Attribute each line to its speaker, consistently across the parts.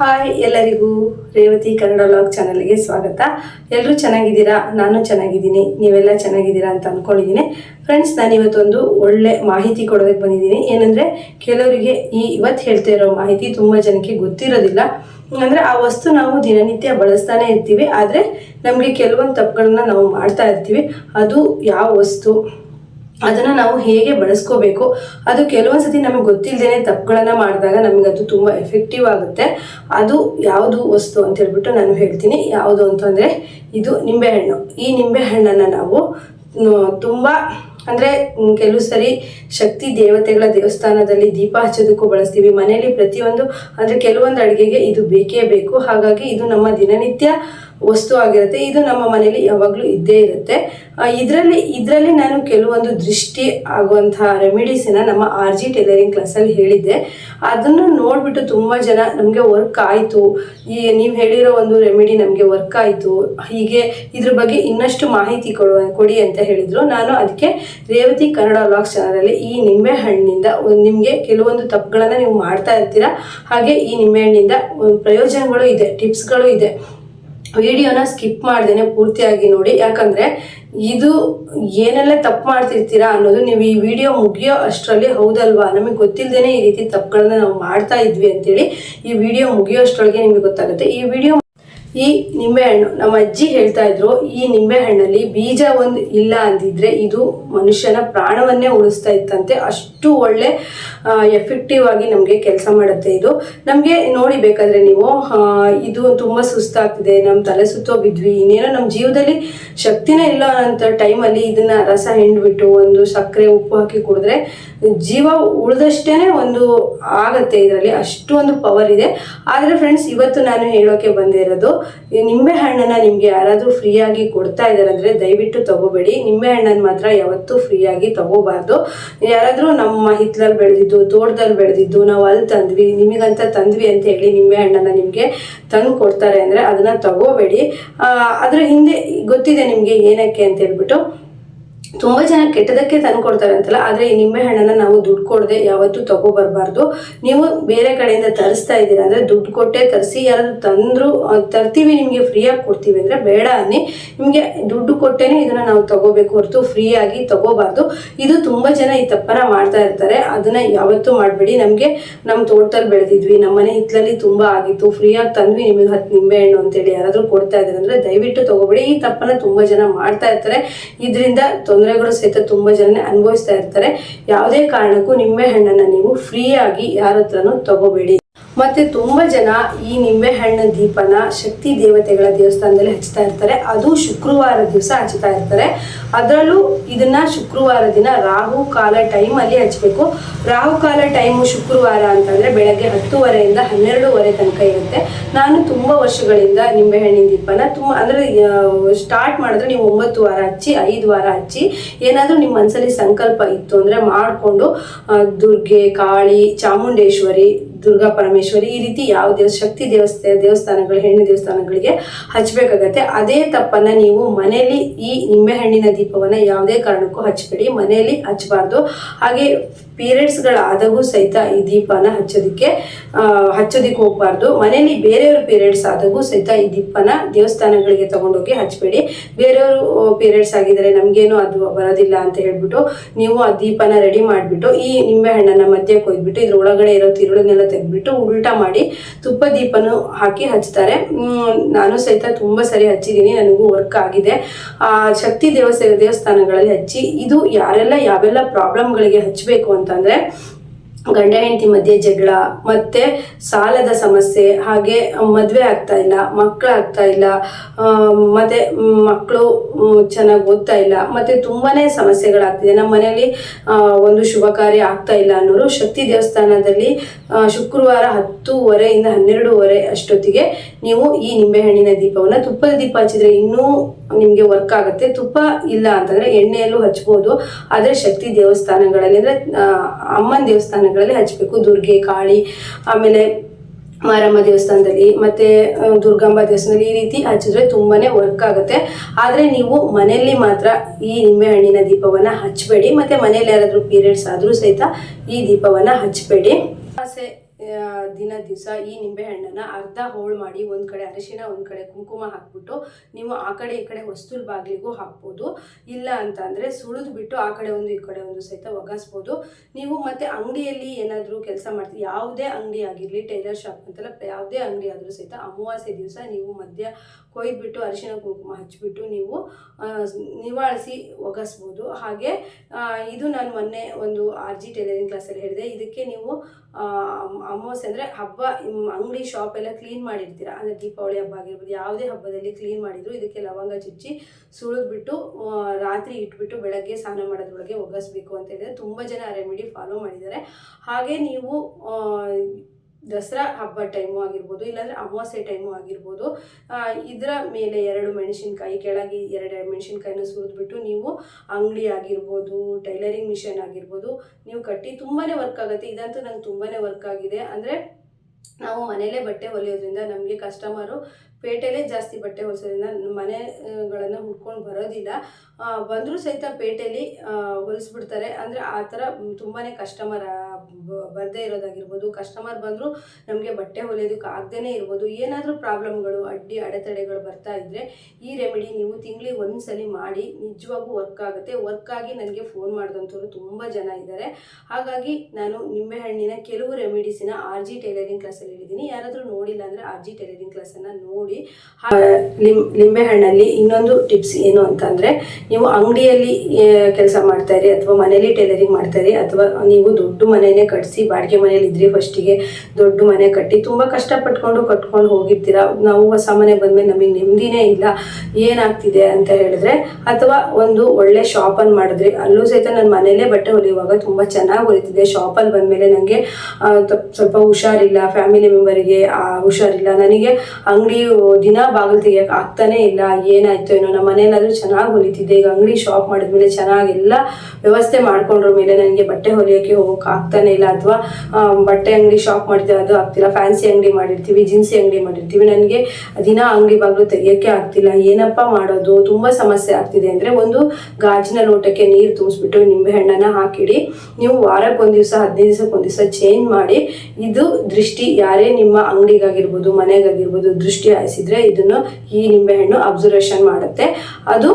Speaker 1: Hi ಎಲ್ಲರಿಗೂ Revathi Kannada log ಚಾನಲ್ಗೆ ಸ್ವಾಗತ. ಎಲ್ಲರೂ ಚೆನ್ನಾಗಿದ್ದೀರಾ? ನಾನು ಚೆನ್ನಾಗಿದ್ದೀನಿ. ನೀವೆಲ್ಲ ಚೆನ್ನಾಗಿದ್ದೀರಾ ಅಂತ ಅಂದ್ಕೊಂಡಿದ್ದೀನಿ ಫ್ರೆಂಡ್ಸ್ ನಾನು ಇವತ್ತೊಂದು ಒಳ್ಳೆ ಮಾಹಿತಿ ಕೊಡೋದಕ್ಕೆ ಬಂದಿದ್ದೀನಿ. ಏನಂದರೆ, ಕೆಲವರಿಗೆ ಈ ಇವತ್ತು ಹೇಳ್ತಾ ಇರೋ ಮಾಹಿತಿ ತುಂಬ ಜನಕ್ಕೆ ಗೊತ್ತಿರೋದಿಲ್ಲ. ಅಂದರೆ ಆ ವಸ್ತು ನಾವು ದಿನನಿತ್ಯ ಬಳಸ್ತಾನೆ ಇರ್ತೀವಿ. ಆದರೆ, ನಮಗೆ ಕೆಲವೊಂದು ತಪ್ಪುಗಳನ್ನ ನಾವು ಮಾಡ್ತಾ ಇರ್ತೀವಿ. ಅದು ಯಾವ ವಸ್ತು? ಅದನ್ನು ನಾವು ಹೇಗೆ ಬಳಸ್ಕೋಬೇಕು? ಅದು ಕೆಲವೊಂದು ಸತಿ ನಮಗೆ ಗೊತ್ತಿಲ್ಲದೇನೆ ತಪ್ಪುಗಳನ್ನು ಮಾಡಿದಾಗ ನಮ್ಗೆ ಅದು ತುಂಬ ಎಫೆಕ್ಟಿವ್ ಆಗುತ್ತೆ. ಅದು ಯಾವುದು ವಸ್ತು ಅಂತ ಹೇಳ್ಬಿಟ್ಟು ನಾನು ಹೇಳ್ತೀನಿ. ಯಾವುದು ಅಂತಂದರೆ ಇದು ನಿಂಬೆಹಣ್ಣು. ಈ ನಿಂಬೆಹಣ್ಣನ್ನು ನಾವು ತುಂಬಾ ಅಂದರೆ ಕೆಲವು ಸರಿ ಶಕ್ತಿ ದೇವತೆಗಳ ದೇವಸ್ಥಾನದಲ್ಲಿ ದೀಪ ಹಚ್ಚೋದಕ್ಕೂ ಬಳಸ್ತೀವಿ. ಮನೆಯಲ್ಲಿ ಪ್ರತಿಯೊಂದು ಅಂದರೆ ಕೆಲವೊಂದು ಅಡುಗೆಗೆ ಇದು ಬೇಕೇ ಬೇಕು. ಹಾಗಾಗಿ ಇದು ನಮ್ಮ ದಿನನಿತ್ಯ ವಸ್ತು ಆಗಿರುತ್ತೆ. ಇದು ನಮ್ಮ ಮನೆಯಲ್ಲಿ ಯಾವಾಗಲೂ ಇದ್ದೇ ಇರುತ್ತೆ. ಇದರಲ್ಲಿ ಇದರಲ್ಲಿ ನಾನು ಕೆಲವೊಂದು ದೃಷ್ಟಿ ಆಗುವಂತಹ ರೆಮಿಡೀಸನ್ನ ನಮ್ಮ ಆರ್ ಜಿ ಟೈಲರಿಂಗ್ ಕ್ಲಾಸಲ್ಲಿ ಹೇಳಿದ್ದೆ. ಅದನ್ನು ನೋಡಿಬಿಟ್ಟು ತುಂಬ ಜನ ನಮಗೆ ವರ್ಕ್ ಆಯಿತು. ಈ, ನೀವು ಹೇಳಿರೋ ಒಂದು ರೆಮಿಡಿ ನಮಗೆ ವರ್ಕ್ ಆಯಿತು. ಹೀಗೆ ಇದ್ರ ಬಗ್ಗೆ ಇನ್ನಷ್ಟು ಮಾಹಿತಿ ಕೊಡುವ ಕೊಡಿ ಅಂತ ಹೇಳಿದರು. ನಾನು ಅದಕ್ಕೆ ರೇವತಿ ಕನ್ನಡ ವ್ಲಾಗ್ಸ್ ಚಾನಲಲ್ಲಿ ಈ ನಿಂಬೆ ಹಣ್ಣಿಂದ ಒಂದು ನಿಮಗೆ ಕೆಲವೊಂದು ತಪ್ಪುಗಳನ್ನು ನೀವು ಮಾಡ್ತಾ ಇರ್ತೀರಾ? ಹಾಗೆ ಈ ನಿಂಬೆಹಣ್ಣಿಂದ ಹಣ್ಣಿಂದ ಪ್ರಯೋಜನಗಳು ಇದೆ ಟಿಪ್ಸ್ಗಳು ಇದೆ. ವಿಡಿಯೋನ ಸ್ಕಿಪ್ ಮಾಡ್ದೇನೆ ಪೂರ್ತಿಯಾಗಿ ನೋಡಿ. ಯಾಕಂದ್ರೆ ಇದು ಏನೆಲ್ಲ ತಪ್ಪು ಮಾಡ್ತಿರ್ತೀರಾ ಅನ್ನೋದು ನೀವು ಈ ವಿಡಿಯೋ ಮುಗಿಯೋ ಅಷ್ಟರಲ್ಲಿ ಹೌದಲ್ವಾ? ನಮಗೆ ಗೊತ್ತಿಲ್ಲದೇನೆ ಈ ರೀತಿ ತಪ್ಪುಗಳನ್ನ ನಾವು ಮಾಡ್ತಾ ಇದ್ವಿ ಅಂತೇಳಿ ಈ ವಿಡಿಯೋ ಮುಗಿಯೋ ಅಷ್ಟರೊಳಗೆ ನಿಮಗೆ ಗೊತ್ತಾಗುತ್ತೆ. ಈ ವಿಡಿಯೋ ಈ ನಿಂಬೆಹಣ್ಣು, ನಮ್ಮ ಅಜ್ಜಿ ಹೇಳ್ತಾ ಇದ್ರು, ಈ ನಿಂಬೆಹಣ್ಣಲ್ಲಿ ಬೀಜ ಒಂದು ಇಲ್ಲ ಅಂದಿದ್ರೆ ಇದು ಮನುಷ್ಯನ ಪ್ರಾಣವನ್ನೇ ಉಳಿಸ್ತಾ ಇತ್ತಂತೆ. ಅಷ್ಟು ಒಳ್ಳೆ ಎಫೆಕ್ಟಿವ್ ಆಗಿ ನಮಗೆ ಕೆಲಸ ಮಾಡುತ್ತೆ ಇದು. ನಮಗೆ ನೋಡಿ ಬೇಕಾದ್ರೆ ನೀವು ಇದು ತುಂಬ ಸುಸ್ತಾಗ್ತಿದೆ ನಮ್ಮ ತಲೆ ಸುತ್ತೋ ಬಿದ್ವಿ ಇನ್ನೇನೋ ನಮ್ಮ ಜೀವದಲ್ಲಿ ಶಕ್ತಿನೇ ಇಲ್ಲ ಅಂತ ಟೈಮಲ್ಲಿ ಇದನ್ನ ರಸ ಹಿಂಡ್ಬಿಟ್ಟು ಒಂದು ಸಕ್ಕರೆ ಉಪ್ಪು ಹಾಕಿ ಕುಡಿದ್ರೆ ಜೀವ ಉಳಿದಷ್ಟೇ ಒಂದು ಆಗತ್ತೆ ಇದರಲ್ಲಿ ಅಷ್ಟು ಒಂದು ಪವರ್ ಇದೆ. ಆದರೆ ಫ್ರೆಂಡ್ಸ್ ಇವತ್ತು ನಾನು ಹೇಳೋಕೆ ಬಂದಿರೋದು ನಿಂಬೆ ಹಣ್ಣನ್ನು ನಿಮಗೆ ಯಾರಾದರೂ ಫ್ರೀಯಾಗಿ ಕೊಡ್ತಾ ಇದ್ದಾರೆ ಅಂದರೆ ದಯವಿಟ್ಟು ತಗೋಬೇಡಿ. ನಿಂಬೆ ಹಣ್ಣನ್ನು ಮಾತ್ರ ಯಾವತ್ತೂ ಫ್ರೀಯಾಗಿ ತಗೋಬಾರ್ದು. ಯಾರಾದರೂ ನಮ್ಮ ಹಿತ್ಲಲ್ಲಿ ಬೆಳೆದಿದ್ದು ತೋಟದಲ್ಲಿ ಬೆಳೆದಿದ್ದು, ನಾವು ಅಲ್ಲಿ ತಂದ್ವಿ, ನಿಮಗಂತ ತಂದ್ವಿ ಅಂತ ಹೇಳಿ ನಿಂಬೆ ಹಣ್ಣನ್ನು ನಿಮಗೆ ತಂದು ಕೊಡ್ತಾರೆ ಅಂದರೆ ಅದನ್ನು ತಗೋಬೇಡಿ. ಅದರ ಹಿಂದೆ ಗೊತ್ತಿದೆ ನಿಮಗೆ ಏನಕ್ಕೆ ಅಂತ ಹೇಳ್ಬಿಟ್ಟು. ತುಂಬಾ ಜನ ಕೆಟ್ಟದಕ್ಕೆ ತಂದು ಕೊಡ್ತಾರೆ ಅಂತಲ್ಲ, ಆದ್ರೆ ಈ ನಿಂಬೆ ಹಣ್ಣನ್ನ ನಾವು ದುಡ್ಡು ಕೊಡದೆ ಯಾವತ್ತೂ ತಗೋಬರ್ಬಾರ್ದು ನೀವು ಬೇರೆ ಕಡೆಯಿಂದ ತರಿಸ್ತಾ ಇದ್ದೀರಾ ಅಂದ್ರೆ ದುಡ್ಡು ಕೊಟ್ಟೆ ತರಿಸಿ, ಯಾರಾದ್ರು ತಂದ್ರು ತರ್ತೀವಿ, ನಿಮ್ಗೆ ಫ್ರೀಯಾಗಿ ಕೊಡ್ತೀವಿ ಅಂದ್ರೆ ಬೇಡ ಅನ್ನಿ. ನಿಮ್ಗೆ ದುಡ್ಡು ಕೊಟ್ಟೇನೆ ಇದನ್ನ ನಾವು ತಗೋಬೇಕು ಹೊರತು ಫ್ರೀಯಾಗಿ ತಗೋಬಾರ್ದು. ಇದು ತುಂಬಾ ಜನ ಈ ತಪ್ಪನ ಮಾಡ್ತಾ ಇರ್ತಾರೆ. ಅದನ್ನ ಯಾವತ್ತೂ ಮಾಡಬೇಡಿ. ನಮ್ಗೆ ನಮ್ಮ ತೋಟದಲ್ಲಿ ಬೆಳೆದಿದ್ವಿ, ನಮ್ಮ ಮನೆ ಹಿತ್ಲಲ್ಲಿ ತುಂಬಾ ಆಗಿತ್ತು. ಫ್ರೀಯಾಗಿ ತಂದ್ವಿ ನಿಮಗೆ ಹತ್ತು ನಿಂಬೆ ಹಣ್ಣು ಅಂತೇಳಿ ಯಾರಾದ್ರೂ ಕೊಡ್ತಾ ಇದ್ದಾರೆ ಅಂದ್ರೆ ದಯವಿಟ್ಟು ತಗೋಬೇಡಿ. ಈ ತಪ್ಪನ ತುಂಬಾ ಜನ ಮಾಡ್ತಾ ಇರ್ತಾರೆ. ಇದರಿಂದ ತೊಂದರೆಗಳು ಸಹಿತ ತುಂಬಾ ಜನ ಅನುಭವಿಸ್ತಾ ಇರ್ತಾರೆ. ಯಾವುದೇ ಕಾರಣಕ್ಕೂ ನಿಂಬೆ ಹಣ್ಣನ್ನ ನೀವು ಫ್ರೀಯಾಗಿ ಯಾರ ಹತ್ರನೂ ತಗೋಬೇಡಿ. ಮತ್ತೆ ತುಂಬಾ ಜನ ಈ ನಿಂಬೆ ಹಣ್ಣು ದೀಪನ ಶಕ್ತಿ ದೇವತೆಗಳ ದೇವಸ್ಥಾನದಲ್ಲಿ ಹಚ್ತಾ ಇರ್ತಾರೆ. ಅದು ಶುಕ್ರವಾರ ದಿವಸ ಹಚ್ತಾ ಇರ್ತಾರೆ. ಅದರಲ್ಲೂ ಇದನ್ನ ಶುಕ್ರವಾರ ದಿನ ರಾಹು ಕಾಲ ಟೈಮ್ ಅಲ್ಲಿ ಹಚ್ಬೇಕು ರಾಹು ಕಾಲ ಟೈಮು ಶುಕ್ರವಾರ ಅಂತಂದ್ರೆ ಬೆಳಗ್ಗೆ ಹತ್ತುವರೆಯಿಂದ ಹನ್ನೆರಡೂವರೆ ತನಕ ಇರುತ್ತೆ. ನಾನು ತುಂಬಾ ವರ್ಷಗಳಿಂದ ನಿಂಬೆ ಹಣ್ಣಿನ ದೀಪನ ತುಂಬಾ ಅಂದ್ರೆ ಸ್ಟಾರ್ಟ್ ಮಾಡಿದ್ರೆ ನೀವು ಒಂಬತ್ತು ವಾರ ಹಚ್ಚಿ, ಐದು ವಾರ ಹಚ್ಚಿ, ಏನಾದ್ರೂ ನಿಮ್ಮ ಮನಸ್ಸಲ್ಲಿ ಸಂಕಲ್ಪ ಇತ್ತು ಅಂದ್ರೆ ಮಾಡಿಕೊಂಡು ದುರ್ಗೆ, ಕಾಳಿ, ಚಾಮುಂಡೇಶ್ವರಿ ದುರ್ಗಾ ಪರಮೇಶ್ವರಿ ಈ ರೀತಿ ಯಾವ ದೇವ ಶಕ್ತಿ ದೇವಸ್ಥೆ ದೇವಸ್ಥಾನಗಳು, ಹೆಣ್ಣು ದೇವಸ್ಥಾನಗಳಿಗೆ ಹಚ್ಚಬೇಕಾಗತ್ತೆ ಅದೇ ತಪ್ಪನ್ನು ನೀವು ಮನೆಯಲ್ಲಿ ಈ ನಿಂಬೆಹಣ್ಣಿನ ದೀಪವನ್ನು ಯಾವುದೇ ಕಾರಣಕ್ಕೂ ಹಚ್ಚಬೇಡಿ. ಮನೆಯಲ್ಲಿ ಹಚ್ಚಬಾರ್ದು. ಹಾಗೆ ಪೀರಿಯಡ್ಸ್ಗಳಾದಾಗೂ ಸಹಿತ ಈ ದೀಪನ ಹಚ್ಚೋದಕ್ಕೆ ಹಚ್ಚೋದಕ್ಕೆ ಹೋಗಬಾರ್ದು. ಮನೆಯಲ್ಲಿ ಬೇರೆಯವರು ಪೀರಿಯಡ್ಸ್ ಆದಾಗೂ ಸಹಿತ ಈ ದೀಪನ ದೇವಸ್ಥಾನಗಳಿಗೆ ತಗೊಂಡೋಗಿ ಹಚ್ಚಬೇಡಿ. ಬೇರೆಯವರು ಪೀರಿಯಡ್ಸ್ ಆಗಿದ್ದಾರೆ ನಮಗೇನು ಅದು ಬರೋದಿಲ್ಲ ಅಂತ ಹೇಳ್ಬಿಟ್ಟು ನೀವು ಆ ದೀಪನ ರೆಡಿ ಮಾಡಿಬಿಟ್ಟು ಈ ನಿಂಬೆ ಹಣ್ಣನ್ನು ಮಧ್ಯೆ ಕೊಯ್ದ್ಬಿಟ್ಟು ಇದ್ರ ಒಳಗಡೆ ಇರೋ ತಿರುಳನ್ನೆಲ್ಲ ತೆಗೆದ್ಬಿಟ್ಟು ಉಲ್ಟಾ ಮಾಡಿ ತುಪ್ಪ ದೀಪನು ಹಾಕಿ ಹಚ್ತಾರೆ. ನಾನು ಸಹಿತ ತುಂಬಾ ಸರಿ ಹಚ್ಚಿದ್ದೀನಿ. ನನಗೂ ವರ್ಕ್ ಆಗಿದೆ. ಆ, ಶಕ್ತಿ ದೇವಸ್ಥಾನ ದೇವಸ್ಥಾನಗಳಲ್ಲಿ ಹಚ್ಚಿ, ಇದು ಯಾರೆಲ್ಲ ಯಾವೆಲ್ಲ ಪ್ರಾಬ್ಲಮ್ಗಳಿಗೆ ಹಚ್ಚಬೇಕು ಅಂತಂದ್ರೆ ಗಂಡ ಹೆಂಡತಿ ಮಧ್ಯೆ ಜಗಳ, ಮತ್ತೆ ಸಾಲದ ಸಮಸ್ಯೆ, ಹಾಗೆ ಮದುವೆ ಆಗ್ತಾ ಇಲ್ಲ ಮಕ್ಕಳು ಆಗ್ತಾ ಇಲ್ಲ ಮತ್ತೆ ಮಕ್ಕಳು ಚೆನ್ನಾಗಿ ಓದ್ತಾ ಇಲ್ಲ, ಮತ್ತೆ ತುಂಬಾನೇ ಸಮಸ್ಯೆಗಳಾಗ್ತಿದೆ. ನಮ್ಮ ಮನೆಯಲ್ಲಿ ಒಂದು ಶುಭ ಕಾರ್ಯ ಆಗ್ತಾ ಇಲ್ಲ ಅನ್ನೋರು ಶಕ್ತಿ ದೇವಸ್ಥಾನದಲ್ಲಿ ಶುಕ್ರವಾರ ಹತ್ತೂವರೆಯಿಂದ ಹನ್ನೆರಡೂವರೆ ಅಷ್ಟೊತ್ತಿಗೆ ನೀವು ಈ ನಿಂಬೆಹಣ್ಣಿನ ದೀಪವನ್ನು ತುಪ್ಪದ ದೀಪ ಹಚ್ಚಿದ್ರೆ ಇನ್ನೂ ನಿಮಗೆ ವರ್ಕ್ ಆಗುತ್ತೆ. ತುಪ್ಪ ಇಲ್ಲ ಅಂತಂದ್ರೆ ಎಣ್ಣೆಯಲ್ಲೂ ಹಚ್ಬೋದು. ಆದ್ರೆ ಶಕ್ತಿ ದೇವಸ್ಥಾನಗಳಲ್ಲಿ ಅಂದರೆ ಅಮ್ಮನ ದೇವಸ್ಥಾನಗಳಲ್ಲಿ ಹಚ್ಚಬೇಕು ದುರ್ಗೆ, ಕಾಳಿ, ಆಮೇಲೆ ಮಾರಮ್ಮ ದೇವಸ್ಥಾನದಲ್ಲಿ ಮತ್ತೆ ದುರ್ಗಾಂಬಾ ದೇವಸ್ಥಾನದಲ್ಲಿ ಈ ರೀತಿ ಹಚ್ಚಿದ್ರೆ ತುಂಬಾನೇ ವರ್ಕ್ ಆಗುತ್ತೆ. ಆದ್ರೆ ನೀವು ಮನೆಯಲ್ಲಿ ಮಾತ್ರ ಈ ನಿಂಬೆ ಹಣ್ಣಿನ ದೀಪವನ್ನ ಹಚ್ಚಬೇಡಿ ಮತ್ತೆ ಮನೆಯಲ್ಲಿ ಯಾರಾದ್ರೂ ಪೀರಿಯಡ್ಸ್ ಆದ್ರೂ ಸಹಿತ ಈ ದೀಪವನ್ನ ಹಚ್ಚಬೇಡಿ ಆಸೆ ದಿನ ದಿವಸ ಈ ನಿಂಬೆಹಣ್ಣನ್ನು ಅರ್ಧ ಹೋಳು ಮಾಡಿ ಒಂದು ಕಡೆ ಅರಿಶಿನ, ಒಂದು ಕಡೆ ಕುಂಕುಮ ಹಾಕ್ಬಿಟ್ಟು ನೀವು ಆ ಕಡೆ ಈ ಕಡೆ ಹೊಸ್ತುಲ್ ಬಾಗಿಲಿಗೂ ಹಾಕ್ಬೋದು. ಇಲ್ಲ ಅಂತ ಅಂದರೆ ಸುಳಿದು ಬಿಟ್ಟು ಆ ಕಡೆ ಒಂದು, ಈ ಕಡೆ ಒಂದು ಸಹಿತ ಒಗ್ಗಿಸ್ಬೋದು. ನೀವು ಮತ್ತೆ ಅಂಗಡಿಯಲ್ಲಿ ಏನಾದರೂ ಕೆಲಸ ಮಾಡ್ತೀವಿ ಯಾವುದೇ ಅಂಗಡಿ ಆಗಿರಲಿ, ಟೈಲರ್ ಶಾಪ್ ಅಂತೆಲ್ಲ, ಯಾವುದೇ ಅಂಗಡಿ ಆದರೂ ಸಹಿತ ಅಮಾವಾಸ್ಯೆ ದಿವಸ ನೀವು ಮಧ್ಯ ಕೊಯ್ದುಬಿಟ್ಟು ಅರಿಶಿನ, ಕುಂಕುಮ ಹಚ್ಚಿಬಿಟ್ಟು ನೀವು ನಿವಾಳಿಸಿ ಒಗಸ್ಬೋದು ಹಾಗೆ ಇದು ನಾನು ಮೊನ್ನೆ ಒಂದು ಆರ್ ಜಿ ಟೈಲರಿಂಗ್ ಕ್ಲಾಸಲ್ಲಿ ಹೇಳಿದೆ. ಇದಕ್ಕೆ ನೀವು ಅಮಾವಾಸ್ಯೆ ಅಂದರೆ ಹಬ್ಬ ಅಂಗಡಿ ಶಾಪ್ ಎಲ್ಲ ಕ್ಲೀನ್ ಮಾಡಿರ್ತೀರ? ಅಂದರೆ ದೀಪಾವಳಿ ಹಬ್ಬ ಆಗಿರ್ಬೋದು, ಯಾವುದೇ ಹಬ್ಬದಲ್ಲಿ ಕ್ಲೀನ್ ಮಾಡಿದ್ರು, ಇದಕ್ಕೆ ಲವಂಗ ಚುಚ್ಚಿ ಸುಳಿದ್ಬಿಟ್ಟು ರಾತ್ರಿ ಇಟ್ಬಿಟ್ಟು ಬೆಳಗ್ಗೆ ಸ್ನಾನ ಮಾಡೋದ್ರೊಳಗೆ ಒಗ್ಗಿಸ್ಬೇಕು ಅಂತ ಹೇಳಿದ್ರೆ ತುಂಬ ಜನ ರೆಮಿಡಿ ಫಾಲೋ ಮಾಡಿದ್ದಾರೆ. ಹಾಗೆ ನೀವು ದಸರಾ ಹಬ್ಬ ಟೈಮು ಆಗಿರ್ಬೋದು, ಇಲ್ಲಾಂದರೆ ಅಮಾವಾಸ್ಯೆ ಟೈಮು ಆಗಿರ್ಬೋದು ಇದರ ಮೇಲೆ ಎರಡು ಮೆಣಸಿನ್ಕಾಯಿ, ಕೆಳಗೆ ಎರಡು ಮೆಣಸಿನ್ಕಾಯಿನ ಸುರಿದ್ಬಿಟ್ಟು ನೀವು ಅಂಗಡಿ ಆಗಿರ್ಬೋದು ಟೈಲರಿಂಗ್ ಮಿಷನ್ ಆಗಿರ್ಬೋದು, ನೀವು ಕಟ್ಟಿ ತುಂಬಾ ವರ್ಕ್ ಆಗುತ್ತೆ. ಇದಂತೂ ನಂಗೆ ತುಂಬಾ ವರ್ಕ್ ಆಗಿದೆ. ಅಂದರೆ ನಾವು ಮನೇಲೇ ಬಟ್ಟೆ ಹೊಲಿಯೋದ್ರಿಂದ ನಮಗೆ ಕಸ್ಟಮರು ಪೇಟೆಲೇ ಜಾಸ್ತಿ ಬಟ್ಟೆ ಹೊಲಿಸೋದ್ರಿಂದ ಮನೆಗಳನ್ನು ಹುಡ್ಕೊಂಡು ಬರೋದಿಲ್ಲ. ಬಂದರೂ ಸಹಿತ ಪೇಟೆಯಲ್ಲಿ ಹೊಲಿಸ್ಬಿಡ್ತಾರೆ. ಅಂದರೆ ಆ ಥರ ತುಂಬಾ ಕಸ್ಟಮರ್ ಬರದೇ ಇರೋದಾಗಿರ್ಬೋದು ಕಸ್ಟಮರ್ ಬಂದರೂ ನಮಗೆ ಬಟ್ಟೆ ಹೊಲಿಯೋದಕ್ಕೆ ಆಗದೇ ಇರ್ಬೋದು, ಏನಾದರೂ ಪ್ರಾಬ್ಲಮ್ಗಳು ಅಡ್ಡಿ ಅಡೆತಡೆಗಳು ಬರ್ತಾ ಇದ್ದರೆ ಈ ರೆಮಿಡಿ ನೀವು ತಿಂಗಳಿಗೆ ಒಂದು ಸಲ ಮಾಡಿ, ನಿಜವಾಗೂ ವರ್ಕ್ ಆಗುತ್ತೆ. ವರ್ಕ್ ಆಗಿ ನನಗೆ ಫೋನ್ ಮಾಡಿದಂಥವ್ರು ತುಂಬ ಜನ ಇದ್ದಾರೆ ಹಾಗಾಗಿ ನಾನು ನಿಂಬೆಹಣ್ಣಿನ ಕೆಲವು ರೆಮಿಡೀಸಿನ ಆರ್ ಜಿ ಟೈಲರಿಂಗ್ ಕ್ಲಾಸಲ್ಲಿ ಹೇಳಿದ್ದೀನಿ ಯಾರಾದರೂ ನೋಡಿಲ್ಲ ಅಂದರೆ ಆರ್ ಜಿ ಟೈಲರಿಂಗ್ ಕ್ಲಾಸನ್ನು ನೋಡಿ. ಲಿಂ ಲಿಂಬೆಹಣ್ಣಲ್ಲಿ ಇನ್ನೊಂದು ಟಿಪ್ಸ್ ಏನು ಅಂತಂದರೆ, ನೀವು ಅಂಗಡಿಯಲ್ಲಿ ಕೆಲಸ ಮಾಡ್ತಾ ಇರಿ ಅಥವಾ ಮನೇಲಿ ಟೈಲರಿಂಗ್ ಮಾಡ್ತಾ ಇರಿ ಅಥವಾ ನೀವು ದೊಡ್ಡ ಮನೆಯೇ ಕಟ್ಟಿಸಿ ಬಾಡಿಗೆ ಮನೇಲಿ ಇದ್ರಿ ಫಸ್ಟಿಗೆ ದೊಡ್ಡ ಮನೆ ಕಟ್ಟಿ ತುಂಬ ಕಷ್ಟಪಟ್ಕೊಂಡು ಕಟ್ಕೊಂಡು ಹೋಗಿರ್ತೀರ? ನಾವು ಹೊಸ ಮನೆ ಬಂದ್ಮೇಲೆ ನಮಗೆ ನೆಮ್ಮದಿನೇ ಇಲ್ಲ. ಏನಾಗ್ತಿದೆ ಅಂತ ಹೇಳಿದ್ರೆ ಅಥವಾ ಒಂದು ಒಳ್ಳೆ ಶಾಪನ್ನು ಮಾಡಿದ್ರಿ ಅಲ್ಲೂ ಸಹಿತ ನನ್ನ ಮನೇಲೇ ಬಟ್ಟೆ ಹೊಲಿಯುವಾಗ ತುಂಬ ಚೆನ್ನಾಗಿ ಹೊಲಿತಿದ್ದೆ ಶಾಪಲ್ಲಿ ಬಂದಮೇಲೆ ನನಗೆ ಸ್ವಲ್ಪ ಹುಷಾರಿಲ್ಲ ಫ್ಯಾಮಿಲಿ ಮೆಂಬರಿಗೆ ಹುಷಾರಿಲ್ಲ. ನನಗೆ ಅಂಗಡಿ ದಿನ ಬಾಗಿಲು ತೆಗಿಯೋಕೆ ಆಗ್ತಾನೇ ಇಲ್ಲ. ಏನಾಯ್ತು ಏನೋ ನಮ್ಮ ಮನೇಲಾದ್ರೂ ಚೆನ್ನಾಗಿ ಹೊಲಿತಿದ್ದೆ. ಈಗ ಅಂಗಡಿ ಶಾಪ್ ಮಾಡಿದ್ಮೇಲೆ ಚೆನ್ನಾಗಿ ಎಲ್ಲ ವ್ಯವಸ್ಥೆ ಮಾಡ್ಕೊಂಡ್ರ ಮೇಲೆ ನನಗೆ ಬಟ್ಟೆ ಹೊಲಿಯೋಕ್ಕೆ ಹೋಗೋಕೆ ಆಗ್ತಾನೆ ಇಲ್ಲ. ಅಥವಾ ಬಟ್ಟೆ ಅಂಗಡಿ ಶಾಪ್ ಮಾಡ್ತೀವಿ ಅದು ಆಗ್ತಿಲ್ಲ. ಫ್ಯಾನ್ಸಿ ಅಂಗಡಿ ಮಾಡಿರ್ತೀವಿ ಜಿನ್ಸಿ ಅಂಗಡಿ ಮಾಡಿರ್ತೀವಿ. ನನಗೆ ದಿನ ಅಂಗಡಿ ಬಾಗಿಲು ತೆಗಿಯೋಕ್ಕೆ ಆಗ್ತಿಲ್ಲ. ಏನಪ್ಪ ಮಾಡೋದು? ತುಂಬ ಸಮಸ್ಯೆ ಆಗ್ತಿದೆ ಅಂದರೆ ಒಂದು ಗಾಜಿನ ಲೋಟಕ್ಕೆ ನೀರು ತುಂಬಿಸ್ಬಿಟ್ಟು ನಿಂಬೆಹಣ್ಣನ್ನು ಹಾಕಿಡಿ. ನೀವು ವಾರಕ್ಕೆ ಒಂದು ದಿವಸ, ಹದಿನೈದು ದಿವಸಕ್ಕೆ ಒಂದು ದಿವಸ ಚೇಂಜ್ ಮಾಡಿ, ಇದು ದೃಷ್ಟಿ ಯಾರೇ ನಿಮ್ಮ ಅಂಗಡಿಗಾಗಿರ್ಬೋದು, ಮನೆಗಾಗಿರ್ಬೋದು ದೃಷ್ಟಿ ಹಾಯಿಸಿದ್ರೆ ಇದನ್ನು ಈ ನಿಂಬೆಹಣ್ಣು ಅಬ್ಸರ್ವೇಷನ್ ಮಾಡುತ್ತೆ. ಅದು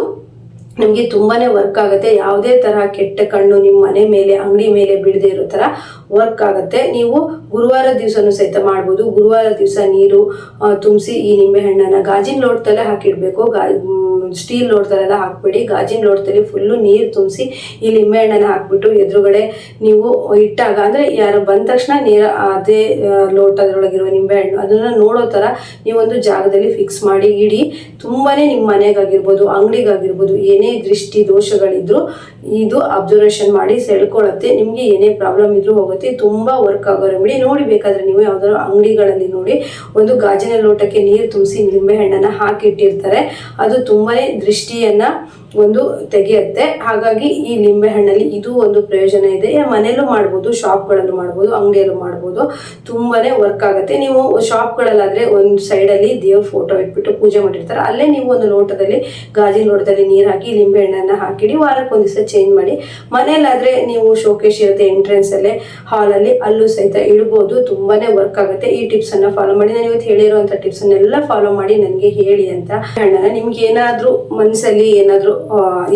Speaker 1: ನಿಮಗೆ ತುಂಬಾ ವರ್ಕ್ ಆಗುತ್ತೆ. ಯಾವುದೇ ತರಹ ಕೆಟ್ಟ ಕಣ್ಣು ನಿಮ್ಮ ಮನೆ ಮೇಲೆ, ಅಂಗಡಿ ಮೇಲೆ ಬಿಡದೆ ಇರೋ ಥರ ವರ್ಕ್ ಆಗುತ್ತೆ. ನೀವು ಗುರುವಾರ ದಿವಸನೂ ಸಹಿತ ಮಾಡ್ಬೋದು. ಗುರುವಾರ ದಿವಸ ನೀರು ತುಂಬಿಸಿ ಈ ನಿಂಬೆಹಣ್ಣನ್ನು ಗಾಜಿನ ಲೋಟದಲ್ಲೇ ಹಾಕಿಡಬೇಕು. ಗಾ ಸ್ಟೀಲ್ ಲೋಟದಲ್ಲೆಲ್ಲ ಹಾಕ್ಬೇಡಿ. ಗಾಜಿನ ಲೋಟದಲ್ಲಿ ಫುಲ್ಲು ನೀರು ತುಂಬಿಸಿ ಈ ನಿಂಬೆಹಣ್ಣನ್ನು ಹಾಕ್ಬಿಟ್ಟು ಎದುರುಗಡೆ ನೀವು ಇಟ್ಟಾಗ, ಅಂದರೆ ಯಾರು ಬಂದ ತಕ್ಷಣ ನೀರು ಅದೇ ಲೋಟದೊಳಗಿರುವ ನಿಂಬೆಹಣ್ಣು ಅದನ್ನು ನೋಡೋ ಥರ ನೀವೊಂದು ಜಾಗದಲ್ಲಿ ಫಿಕ್ಸ್ ಮಾಡಿ ಇಡಿ. ತುಂಬಾ ನಿಮ್ಮ ಮನೆಗಾಗಿರ್ಬೋದು, ಅಂಗಡಿಗಾಗಿರ್ಬೋದು, ಏನೇ ದೃಷ್ಟಿ ದೋಷಗಳಿದ್ರು ಇದು ಅಬ್ಸರ್ವೇಷನ್ ಮಾಡಿ ಸೆಳ್ಕೊಳ್ಳುತ್ತೆ ನಿಮಗೆ ಏನೇ ಪ್ರಾಬ್ಲಮ್ ಇದ್ರೂ ಹೋಗುತ್ತೆ. ತುಂಬ ವರ್ಕ್ ಆಗೋ ರೆಮಿಡಿ ನೋಡಿ ಬೇಕಾದ್ರೆ ನೀವು ಯಾವ್ದಾದ್ರು ಅಂಗಡಿಗಳಲ್ಲಿ ನೋಡಿ ಒಂದು ಗಾಜಿನ ಲೋಟಕ್ಕೆ ನೀರು ತುಂಬಿಸಿ ಹಾಕಿ ಹಾಕಿಟ್ಟಿರ್ತಾರೆ. ಅದು ತುಂಬಾ ದೃಷ್ಟಿಯನ್ನ ಒಂದು ತೆಗೆಯುತ್ತೆ. ಹಾಗಾಗಿ ಈ ಲಿಂಬೆಹಣ್ಣಲ್ಲಿ ಇದು ಒಂದು ಪ್ರಯೋಜನ ಇದೆ. ಮನೆಯಲ್ಲೂ ಮಾಡ್ಬೋದು, ಶಾಪ್ಗಳಲ್ಲೂ ಮಾಡ್ಬೋದು, ಅಂಗಡಿಯಲ್ಲೂ ಮಾಡ್ಬೋದು. ತುಂಬಾನೇ ವರ್ಕ್ ಆಗುತ್ತೆ. ನೀವು ಶಾಪ್ಗಳಲ್ಲಾದ್ರೆ ಒಂದು ಸೈಡಲ್ಲಿ ದೇವ್ರ ಫೋಟೋ ಇಟ್ಬಿಟ್ಟು ಪೂಜೆ ಮಾಡಿರ್ತಾರೆ. ಅಲ್ಲೇ ನೀವು ಒಂದು ಲೋಟದಲ್ಲಿ, ಗಾಜಿನ ಲೋಟದಲ್ಲಿ ನೀರು ಹಾಕಿ ಲಿಂಬೆಹಣ್ಣನ್ನು ಹಾಕಿಡಿ, ವಾರಕ್ಕೆ ದಿವಸ ಚೇಂಜ್ ಮಾಡಿ. ಮನೆಯಲ್ಲಾದ್ರೆ ನೀವು ಶೋಕೇಶ್ ಇರುತ್ತೆ ಎಂಟ್ರೆನ್ಸ್ ಅಲ್ಲೇ ಹಾಲಲ್ಲಿ ಅಲ್ಲೂ ಸಹಿತ ಇಡ್ಬೋದು. ತುಂಬಾನೇ ವರ್ಕ್ ಆಗುತ್ತೆ. ಈ ಟಿಪ್ಸ್ ಅನ್ನ ಫಾಲೋ ಮಾಡಿ. ನಾನು ಇವತ್ತು ಹೇಳಿರುವಂತ ಟಿಪ್ಸ್ ಅನ್ನೆಲ್ಲ ಫಾಲೋ ಮಾಡಿ. ನನಗೆ ಹೇಳಿ ಅಂತ. ಹಣ್ಣನ್ನ ನಿಮ್ಗೆ ಏನಾದ್ರೂ ಮನಸ್ಸಲ್ಲಿ ಏನಾದ್ರೂ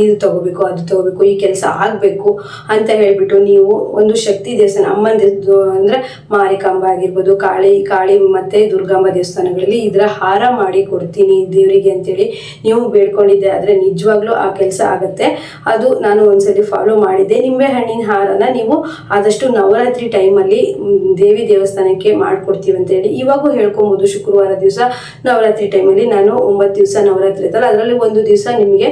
Speaker 1: ಇದು ತಗೋಬೇಕು, ಅದು ತಗೋಬೇಕು, ಈ ಕೆಲಸ ಆಗ್ಬೇಕು ಅಂತ ಹೇಳ್ಬಿಟ್ಟು ನೀವು ಒಂದು ಶಕ್ತಿ ದೇವಸ್ಥಾನ, ಅಮ್ಮನ ಅಂದರೆ ಮಾರಿಕಾಂಬ ಆಗಿರ್ಬೋದು, ಕಾಳಿ ಕಾಳಿ ಮತ್ತೆ ದುರ್ಗಾಂಬ ದೇವಸ್ಥಾನಗಳಲ್ಲಿ ಇದರ ಹಾರ ಮಾಡಿ ಕೊಡ್ತೀನಿ ದೇವರಿಗೆ ಅಂತೇಳಿ ನೀವು ಬೇಡ್ಕೊಂಡಿದ್ದೆ ಆದ್ರೆ ನಿಜವಾಗ್ಲೂ ಆ ಕೆಲಸ ಆಗುತ್ತೆ. ಅದು ನಾನು ಒಂದ್ಸಲಿ ಫಾಲೋ ಮಾಡಿದ್ದೆ. ನಿಂಬೆ ಹಣ್ಣಿನ ಹಾರನ ನೀವು ಆದಷ್ಟು ನವರಾತ್ರಿ ಟೈಮಲ್ಲಿ ದೇವಿ ದೇವಸ್ಥಾನಕ್ಕೆ ಮಾಡ್ಕೊಡ್ತೀವಿ ಅಂತ ಹೇಳಿ ಇವಾಗೂ ಹೇಳ್ಕೊಬೋದು ಶುಕ್ರವಾರ ದಿವಸ ನವರಾತ್ರಿ ಟೈಮಲ್ಲಿ ನಾನು ಒಂಬತ್ತು ದಿವಸ ನವರಾತ್ರಿ ಅದರಲ್ಲಿ ಒಂದು ದಿವಸ ನಿಮಗೆ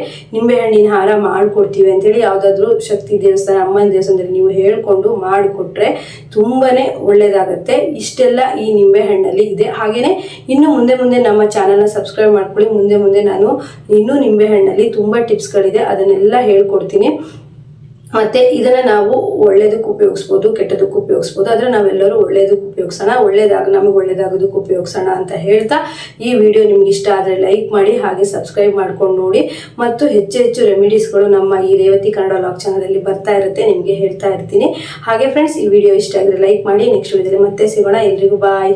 Speaker 1: ನಿಂಬೆಹಣ್ಣಿನ ಹಾರ ಮಾಡ್ಕೊಡ್ತೀವಿ ಅಂತೇಳಿ ಯಾವುದಾದ್ರೂ ಶಕ್ತಿ ದೇವಸ್ಥಾನ, ಅಮ್ಮನ ದೇವಸ್ಥಾನದಲ್ಲಿ ನೀವು ಹೇಳ್ಕೊಂಡು ಮಾಡಿಕೊಟ್ರೆ ತುಂಬಾನೇ ಒಳ್ಳೆಯದಾಗತ್ತೆ ಇಷ್ಟೆಲ್ಲ ಈ ನಿಂಬೆಹಣ್ಣಲ್ಲಿ ಇದೆ. ಹಾಗೆಯೇ ಇನ್ನು ಮುಂದೆ ಮುಂದೆ ನಮ್ಮ ಚಾನಲ್ನ ಸಬ್ಸ್ಕ್ರೈಬ್ ಮಾಡ್ಕೊಳ್ಳಿ. ಮುಂದೆ ಮುಂದೆ ನಾನು ಇನ್ನೂ ನಿಂಬೆಹಣ್ಣಲ್ಲಿ ತುಂಬ ಟಿಪ್ಸ್ಗಳಿದೆ ಅದನ್ನೆಲ್ಲ ಹೇಳ್ಕೊಡ್ತೀನಿ. ಮತ್ತೆ ಇದನ್ನ ನಾವು ಒಳ್ಳೇದಕ್ಕೆ ಉಪಯೋಗಿಸ್ಬೋದು, ಕೆಟ್ಟದಕ್ಕೆ ಉಪಯೋಗಿಸ್ಬೋದು. ಆದ್ರೆ ನಾವೆಲ್ಲರೂ ಒಳ್ಳೇದಕ್ಕೆ ಉಪಯೋಗಿಸೋಣ, ಒಳ್ಳೇದಾಗ, ನಮಗೆ ಒಳ್ಳೇದಾಗೋದಕ್ಕೆ ಉಪಯೋಗಿಸೋಣ ಅಂತ ಹೇಳ್ತಾ ಈ ವಿಡಿಯೋ ನಿಮ್ಗೆ ಇಷ್ಟ ಆದರೆ ಲೈಕ್ ಮಾಡಿ, ಹಾಗೆ ಸಬ್ಸ್ಕ್ರೈಬ್ ಮಾಡ್ಕೊಂಡು ನೋಡಿ. ಮತ್ತು ಹೆಚ್ಚು ಹೆಚ್ಚು ರೆಮಿಡೀಸ್ಗಳು ನಮ್ಮ ಈ ರೇವತಿ ಕನ್ನಡ ಲಾಗ್ ಚಾನಲಲ್ಲಿ ಬರ್ತಾ ಇರುತ್ತೆ, ನಿಮಗೆ ಹೇಳ್ತಾ ಇರ್ತೀನಿ. ಹಾಗೆ ಫ್ರೆಂಡ್ಸ್ ಈ ವಿಡಿಯೋ ಇಷ್ಟ ಆದರೆ ಲೈಕ್ ಮಾಡಿ ನೆಕ್ಸ್ಟ್ ವಿಡಿಯೋದಲ್ಲಿ ಮತ್ತೆ ಸಿಗೋಣ. ಎಲ್ರಿಗೂ ಬಾಯ್